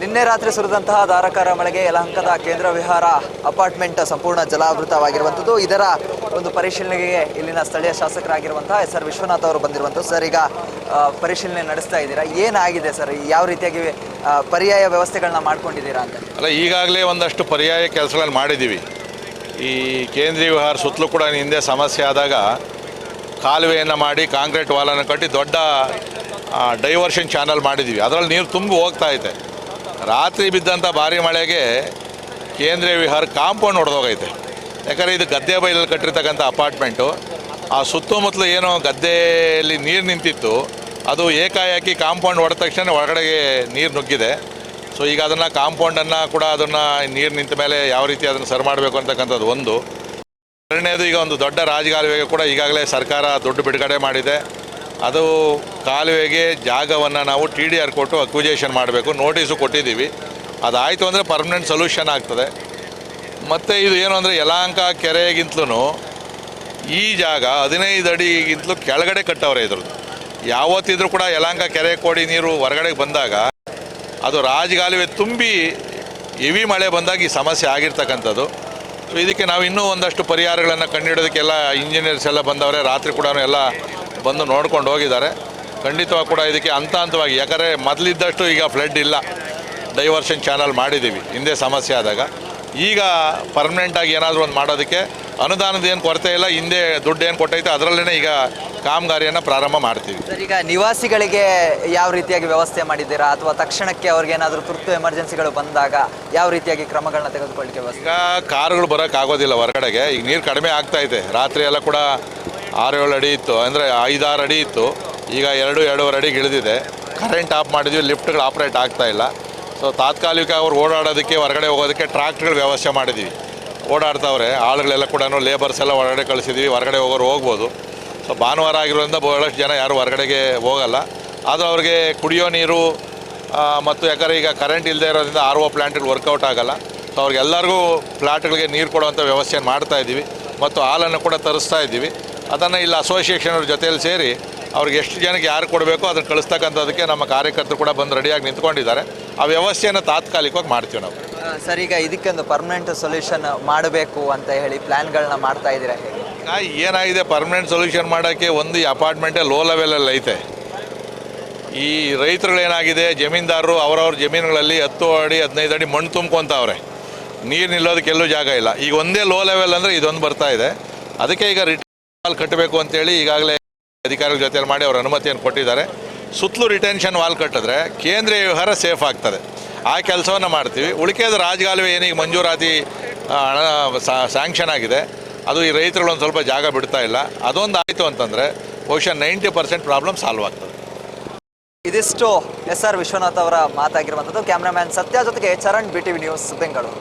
ನಿನ್ನೆ ರಾತ್ರಿ ಸುರಿದಂತಹ ಧಾರಾಕಾರ ಮಳೆಗೆ ಯಲಹಂಕದ ಕೇಂದ್ರ ವಿಹಾರ ಅಪಾರ್ಟ್ಮೆಂಟ್ ಸಂಪೂರ್ಣ ಜಲಾವೃತವಾಗಿರುವಂಥದ್ದು. ಇದರ ಒಂದು ಪರಿಶೀಲನೆಗೆ ಇಲ್ಲಿನ ಸ್ಥಳೀಯ ಶಾಸಕರಾಗಿರುವಂತಹ ಎಸ್ ಆರ್ ವಿಶ್ವನಾಥ್ ಅವರು ಬಂದಿರುವಂಥದ್ದು. ಸರ್, ಈಗ ಪರಿಶೀಲನೆ ನಡೆಸ್ತಾ ಇದ್ದೀರಾ? ಏನಾಗಿದೆ ಸರ್, ಯಾವ ರೀತಿಯಾಗಿ ಪರ್ಯಾಯ ವ್ಯವಸ್ಥೆಗಳನ್ನ ಮಾಡ್ಕೊಂಡಿದ್ದೀರಾ ಅಂತ? ಅಲ್ಲ, ಈಗಾಗಲೇ ಒಂದಷ್ಟು ಪರ್ಯಾಯ ಕೆಲಸಗಳನ್ನು ಮಾಡಿದ್ದೀವಿ. ಈ ಕೇಂದ್ರೀಯ ವಿಹಾರ ಸುತ್ತಲೂ ಕೂಡ ಹಿಂದೆ ಸಮಸ್ಯೆ ಆದಾಗ ಕಾಲುವೆಯನ್ನು ಮಾಡಿ ಕಾಂಕ್ರೀಟ್ ವಾಲನ್ನು ಕಟ್ಟಿ ದೊಡ್ಡ ಡೈವರ್ಷನ್ ಚಾನಲ್ ಮಾಡಿದ್ದೀವಿ. ಅದರಲ್ಲಿ ನೀರು ತುಂಬಿ ಹೋಗ್ತಾ ಐತೆ ರಾತ್ರಿ ಬಿದ್ದಂಥ ಭಾರಿ ಮಳೆಗೆ ಕೇಂದ್ರೀಯ ವಿಹಾರ ಕಾಂಪೌಂಡ್ ಹೊಡೆದೋಗೈತೆ ಯಾಕಂದರೆ ಇದು ಗದ್ದೆ ಬೈಲಲ್ಲಿ ಕಟ್ಟಿರ್ತಕ್ಕಂಥ ಅಪಾರ್ಟ್ಮೆಂಟು. ಆ ಸುತ್ತಮುತ್ತಲು ಏನೋ ಗದ್ದೆಯಲ್ಲಿ ನೀರು ನಿಂತಿತ್ತು. ಅದು ಏಕಾಏಕಿ ಕಾಂಪೌಂಡ್ ಹೊಡೆದ ತಕ್ಷಣ ಒಳಗಡೆಗೆ ನೀರು ನುಗ್ಗಿದೆ. ಸೊ ಈಗ ಅದನ್ನು ಕಾಂಪೌಂಡನ್ನು ಕೂಡ ಅದನ್ನು ನೀರು ನಿಂತ ಮೇಲೆ ಯಾವ ರೀತಿ ಅದನ್ನು ಸರಿ ಮಾಡಬೇಕು ಅಂತಕ್ಕಂಥದ್ದು ಒಂದು. ಎರಡನೇದು ಈಗ ಒಂದು ದೊಡ್ಡ ರಾಜಕಾಲುವೆಗೆ ಕೂಡ ಈಗಾಗಲೇ ಸರ್ಕಾರ ದುಡ್ಡು ಬಿಡುಗಡೆ ಮಾಡಿದೆ. ಅದು ಕಾಲುವೆಗೆ ಜಾಗವನ್ನು ನಾವು ಟಿ ಡಿ ಆರ್ ಕೊಟ್ಟು ಅಕ್ವಿಜೇಷನ್ ಮಾಡಬೇಕು, ನೋಟಿಸು ಕೊಟ್ಟಿದ್ದೀವಿ. ಅದಾಯಿತು ಅಂದರೆ ಪರ್ಮನೆಂಟ್ ಸೊಲ್ಯೂಷನ್ ಆಗ್ತದೆ. ಮತ್ತು ಇದು ಏನು ಅಂದರೆ ಯಲಾಂಕ ಕೆರೆಗಿಂತಲೂ ಈ ಜಾಗ ಹದಿನೈದು ಅಡಿಗಿಂತಲೂ ಕೆಳಗಡೆ ಕಟ್ಟವ್ರೆ ಇದ್ರದ್ದು. ಯಾವತ್ತಿದ್ರೂ ಕೂಡ ಯಲಾಂಕ ಕೆರೆ ಕೋಡಿ ನೀರು ಹೊರಗಡೆಗೆ ಬಂದಾಗ ಅದು ರಾಜಗಾಲುವೆ ತುಂಬಿ ಹೆವಿ ಮಳೆ ಬಂದಾಗ ಈ ಸಮಸ್ಯೆ ಆಗಿರ್ತಕ್ಕಂಥದ್ದು. ಸೊ ಇದಕ್ಕೆ ನಾವು ಇನ್ನೂ ಒಂದಷ್ಟು ಪರಿಹಾರಗಳನ್ನು ಕಂಡುಹಿಡೋದಕ್ಕೆಲ್ಲ ಇಂಜಿನಿಯರ್ಸ್ ಎಲ್ಲ ಬಂದವರೆ, ರಾತ್ರಿ ಕೂಡ ಎಲ್ಲ ಬಂದು ನೋಡ್ಕೊಂಡು ಹೋಗಿದ್ದಾರೆ. ಖಂಡಿತವಾಗಿ ಕೂಡ ಇದಕ್ಕೆ ಹಂತ ಹಂತವಾಗಿ ಯಾಕಂದರೆ ಮೊದಲಿದ್ದಷ್ಟು ಈಗ ಫ್ಲಡ್ ಇಲ್ಲ. ಡೈವರ್ಷನ್ ಚಾನಲ್ ಮಾಡಿದ್ದೀವಿ ಹಿಂದೆ ಸಮಸ್ಯೆ ಆದಾಗ. ಈಗ ಪರ್ಮನೆಂಟಾಗಿ ಏನಾದರೂ ಒಂದು ಮಾಡೋದಕ್ಕೆ ಅನುದಾನದ ಏನು ಕೊರತೆ ಇಲ್ಲ ಹಿಂದೆ ದುಡ್ಡು ಏನು ಕೊಟ್ಟೈತೆ ಅದರಲ್ಲೇ ಈಗ ಕಾಮಗಾರಿಯನ್ನು ಪ್ರಾರಂಭ ಮಾಡ್ತೀವಿ. ಸರ್ ಈಗ ನಿವಾಸಿಗಳಿಗೆ ಯಾವ ರೀತಿಯಾಗಿ ವ್ಯವಸ್ಥೆ ಮಾಡಿದ್ದೀರಾ? ಅಥವಾ ತಕ್ಷಣಕ್ಕೆ ಅವ್ರಿಗೆ ಏನಾದರೂ ತುರ್ತು ಎಮರ್ಜೆನ್ಸಿಗಳು ಬಂದಾಗ ಯಾವ ರೀತಿಯಾಗಿ ಕ್ರಮಗಳನ್ನ ತೆಗೆದುಕೊಳ್ಳಿಕ್ಕೆ ವ್ಯವಸ್ಥೆ? ಈಗ ಕಾರುಗಳು ಬರೋಕ್ಕಾಗೋದಿಲ್ಲ ಹೊರಗಡೆಗೆ ಈಗ ನೀರು ಕಡಿಮೆ ಆಗ್ತಾ ಇದೆ. ರಾತ್ರಿ ಎಲ್ಲ ಕೂಡ ಆರು ಏಳು ಅಡಿ ಇತ್ತು, ಅಂದರೆ ಐದಾರು ಅಡಿ ಇತ್ತು. ಈಗ ಎರಡು, ಎರಡೂವರೆ ಅಡಿ ಇಳಿದಿದೆ ಕರೆಂಟ್ ಆಫ್ ಮಾಡಿದ್ವಿ ಲಿಫ್ಟ್ಗಳು ಆಪ್ರೇಟ್ ಇಲ್ಲ. ಸೊ ತಾತ್ಕಾಲಿಕ ಅವ್ರು ಓಡಾಡೋದಕ್ಕೆ, ಹೊರಗಡೆ ಹೋಗೋದಕ್ಕೆ ಟ್ರ್ಯಾಕ್ಟ್ರ್ಗಳ ವ್ಯವಸ್ಥೆ ಮಾಡಿದ್ವಿ. ಓಡಾಡ್ತಾವ್ರೆ, ಆಳುಗಳೆಲ್ಲ ಕೂಡ ಲೇಬರ್ಸ್ ಎಲ್ಲ ಹೊರಗಡೆ ಕಳಿಸಿದ್ವಿ, ಹೊರಗಡೆ ಹೋಗೋರು ಹೋಗ್ಬೋದು. ಸೊ ಭಾನುವಾರ ಆಗಿರೋದ್ರಿಂದ ಬಹಳಷ್ಟು ಜನ ಯಾರು ಹೊರಗಡೆಗೆ ಹೋಗಲ್ಲ. ಆದರೂ ಅವ್ರಿಗೆ ಕುಡಿಯೋ ನೀರು ಮತ್ತು ಯಾಕಂದರೆ ಈಗ ಕರೆಂಟ್ ಇಲ್ಲದೆ ಇರೋದ್ರಿಂದ ಆರ್ ಒ ಪ್ಲ್ಯಾಂಟ್ಗಳು ವರ್ಕೌಟ್ ಆಗಲ್ಲ. ಸೊ ಅವ್ರಿಗೆಲ್ಲರಿಗೂ ಫ್ಲಾಟ್ಗಳಿಗೆ ನೀರು ಕೊಡುವಂಥ ವ್ಯವಸ್ಥೆಯನ್ನು ಮಾಡ್ತಾ ಇದ್ದೀವಿ ಮತ್ತು ಹಾಲನ್ನು ಕೂಡ ತರಿಸ್ತಾ ಇದ್ದೀವಿ ಅದನ್ನು ಇಲ್ಲಿ ಅಸೋಸಿಯೇಷನ್ ಅವ್ರ ಜೊತೆಯಲ್ಲಿ ಸೇರಿ ಅವ್ರಿಗೆ ಎಷ್ಟು ಜನಕ್ಕೆ ಯಾರು ಕೊಡಬೇಕು ಅದನ್ನು ಕಳಿಸ್ತಕ್ಕಂಥದಕ್ಕೆ ನಮ್ಮ ಕಾರ್ಯಕರ್ತರು ಕೂಡ ಬಂದು ರೆಡಿಯಾಗಿ ನಿಂತ್ಕೊಂಡಿದ್ದಾರೆ. ಆ ವ್ಯವಸ್ಥೆಯನ್ನು ತಾತ್ಕಾಲಿಕವಾಗಿ ಮಾಡ್ತೀವಿ ನಾವು. ಸರ್ ಈಗ ಇದಕ್ಕೊಂದು ಪರ್ಮನೆಂಟ್ ಸೊಲ್ಯೂಷನ್ ಮಾಡಬೇಕು ಅಂತ ಹೇಳಿ ಪ್ಲ್ಯಾನ್ಗಳನ್ನ ಮಾಡ್ತಾ ಇದ್ದೀರಾ ಈಗ ಏನಾಗಿದೆ? ಪರ್ಮನೆಂಟ್ ಸೊಲ್ಯೂಷನ್ ಮಾಡೋಕ್ಕೆ ಒಂದು ಈ ಅಪಾರ್ಟ್ಮೆಂಟೇ ಲೋ ಲೆವೆಲಲ್ಲಿ ಐತೆ. ಈ ರೈತರುಗಳೇನಾಗಿದೆ ಜಮೀನ್ದಾರರು ಅವರವ್ರ ಜಮೀನುಗಳಲ್ಲಿ ಹತ್ತು ಅಡಿ ಹದಿನೈದು ಅಡಿ ಮಣ್ಣು ತುಂಬ್ಕೊತಾವ್ರೆ. ನೀರು ನಿಲ್ಲೋದಕ್ಕೆ ಎಲ್ಲೂ ಜಾಗ ಇಲ್ಲ. ಈಗ ಒಂದೇ ಲೋ ಲೆವೆಲ್ ಅಂದರೆ ಇದೊಂದು ಬರ್ತಾ ಇದೆ. ಅದಕ್ಕೆ ಈಗ ವಾಲ್ ಕಟ್ಟಬೇಕು ಅಂತೇಳಿ ಈಗಾಗಲೇ ಅಧಿಕಾರಿಗಳ ಜೊತೆ ಮಾಡಿ ಅವರು ಅನುಮತಿಯನ್ನು ಕೊಟ್ಟಿದ್ದಾರೆ. ಸುತ್ತಲೂ ರಿಟೆನ್ಷನ್ ವಾಲ್ ಕಟ್ಟಿದ್ರೆ ಕೇಂದ್ರೀಯ ವ್ಯವಹಾರ ಸೇಫ್ ಆಗ್ತದೆ. ಆ ಕೆಲಸವನ್ನು ಮಾಡ್ತೀವಿ. ಉಳಿಕೆದ ರಾಜಗಾಲುವೆ ಏನೀಗ ಮಂಜೂರಾತಿ ಹಣ ಸ್ಯಾಂಕ್ಷನ್ ಆಗಿದೆ, ಅದು ಈ ರೈತರುಗಳು ಒಂದು ಸ್ವಲ್ಪ ಜಾಗ ಬಿಡ್ತಾ ಇಲ್ಲ. ಅದೊಂದು ಆಯಿತು ಅಂತಂದರೆ ಬಹುಶಃ ನೈಂಟಿ ಪರ್ಸೆಂಟ್ ಪ್ರಾಬ್ಲಮ್ ಸಾಲ್ವ್ ಆಗ್ತದೆ. ಇದಿಷ್ಟು ಎಸ್ ಆರ್ ವಿಶ್ವನಾಥ್ ಅವರ ಮಾತಾಗಿರುವಂಥದ್ದು. ಕ್ಯಾಮ್ರಾಮ್ಯಾನ್ ಸತ್ಯ ಜೊತೆಗೆ Charan B T V news Bengaluru.